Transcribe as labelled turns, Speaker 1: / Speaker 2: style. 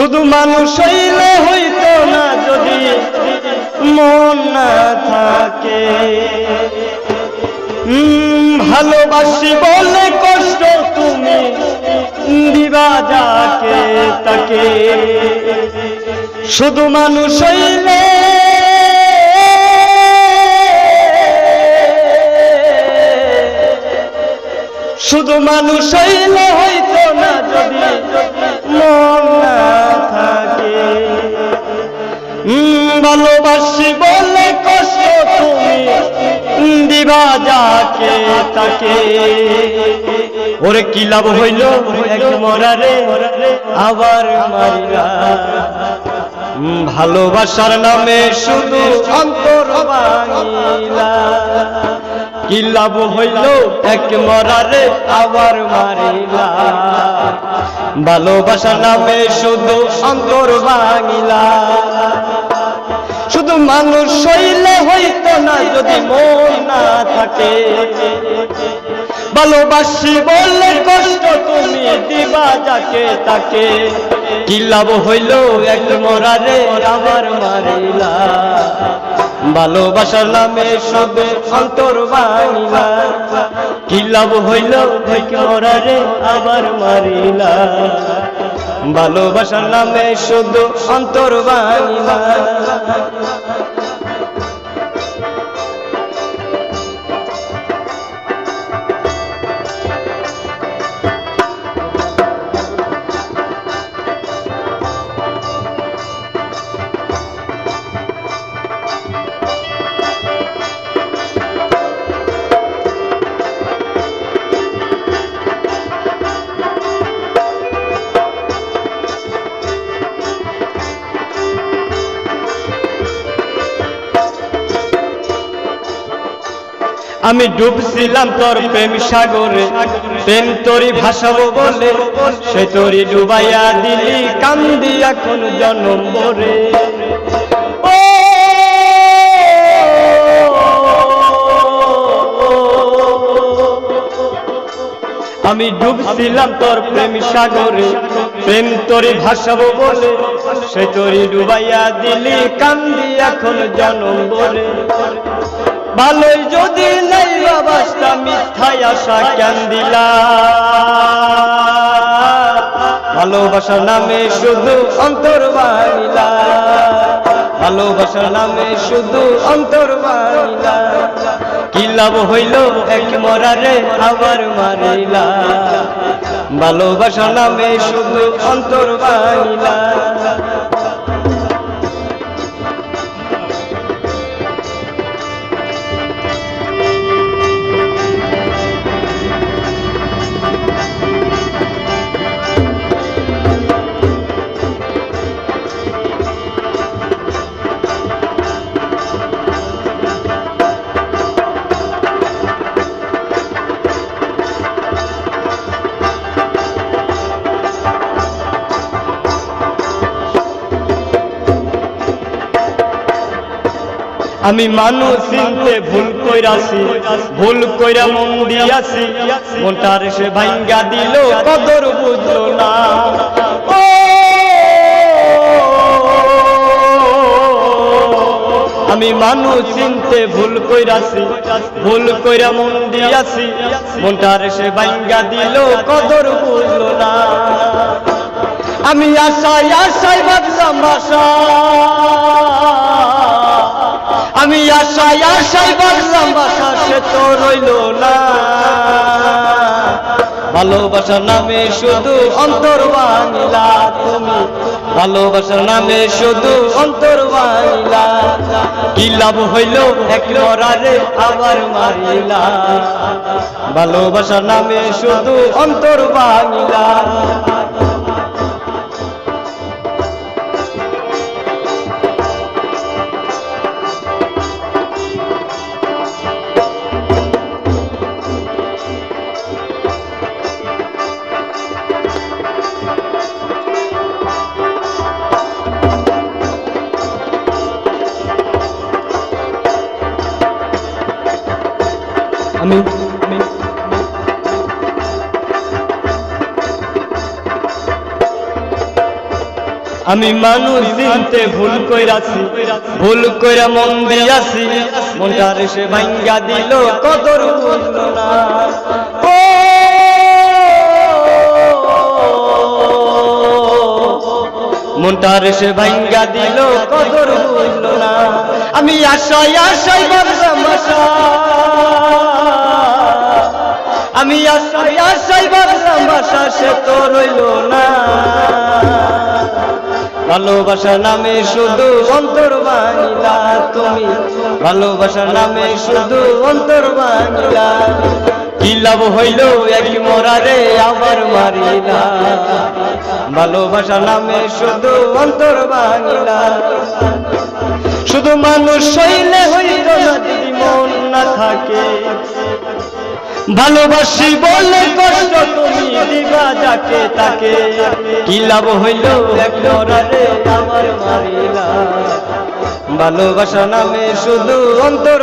Speaker 1: শুধু মানুষ হইলে হইতো না যদি মন না থাকে। ভালোবাসি বলে কষ্ট তুমি দিবা যাকে তাকে। শুধু মানুষ হইলে শুধু মানুষ হইলে হইতো না যদি মন না ভালোবাসি বলে কষ্ট তুমি দিবা যাকে তাকে। ওরে কি লাভ হইল এক মরারে আবার মারিলা ভালোবাসার নামে শুধু অন্তর ভাঙিলা কি লাভ হইল এক মরারে আবার মারিলা ভালোবাসার নামে শুধু অন্তর ভাঙিলা শুধু মানুষ হইলে হইতো না, যদি মন না থাকে। ভালোবাসি বললে কষ্ট তুমি দিবা যাকে তাকে। কি লাভ হইল এক মরারে আবার মারিলা। ভালোবাসার নামে সবে অন্তর ভাঙিলা কি লাভ হইল এক মরারে আবার মারিলা। ভালোবাসার নামে শুধু অন্তর ভাঙিলা আমি ডুবছিলাম তোর প্রেম সাগরে। প্রেম তোরি ভাসাবো বলে, সে তোরি ডুবাইয়া দিলি, কান্দি এখন জনম বরে আমি ডুবছিলাম তোর প্রেম সাগরে। প্রেম তোরি ভাসাবো বলে, সে তোরি ডুবাইয়া দিলি, কান্দি এখন জনম বলে ভালোই যদি নাই বাবাসটা মিথ্যায় আশা কেন দিলা। ভালোবাসার নামে শুধু অন্তর বাড়িলা ভালোবাসার নামে শুধু অন্তর বাড়িলা কি লাভ হইল এক মরারে আবার মারিলা। ভালোবাসার নামে শুধু অন্তর বাড়িলা আমি মানুষ চিনতে ভুল কইরাছি, ভুল কইরা মন দিয়াছি। মনটার সে ভাঙ্গা দিল, কদর বুঝলো না। আমি মানুষ চিনতে ভুল কইরাছি, ভুল কইরা মন দিয়াছি। মনটার সে ভাঙ্গা দিল, কদর বুঝলো না। আমি আশায় আশায় বাদলাম বাসা আমি আশায় আশায় বাদলাম বাসা সে তো রইল না। ভালোবাসার নামে শুধু অন্তর বাংলা তুমি। ভালোবাসার নামে শুধু অন্তর বাংলা কি লাভ হইল এক মরারে আবার মারিলা। ভালোবাসার নামে শুধু অন্তর বাংলা আমি মানুষ চিনতে ভুল কইরাছি, ভুল কইরা মন দিয়াছি। মনটার সে ভাঙ্গা দিল, কদর বুঝল না। মনটার সে ভাঙ্গা দিল, কদর বুঝল না। আমি আশায় আশায় বাবরা মাসা আমি সে তো রইল না। ভালোবাসার নামে শুধু অন্তর বাংলা তুমি। ভালোবাসার নামে শুধু অন্তর বাংলা কি লাভ হইল এক মরারে আবার মারিলা। ভালোবাসা নামে শুধু অন্তর বাংলা শুধু মানুষ হইলে হইল না যদি মন না থাকে। ভালোবাসি বলে কষ্ট তুমি দিবা যাকে তাকে। কি লাভ হইল? ভালোবাসা নামে শুধু অন্তর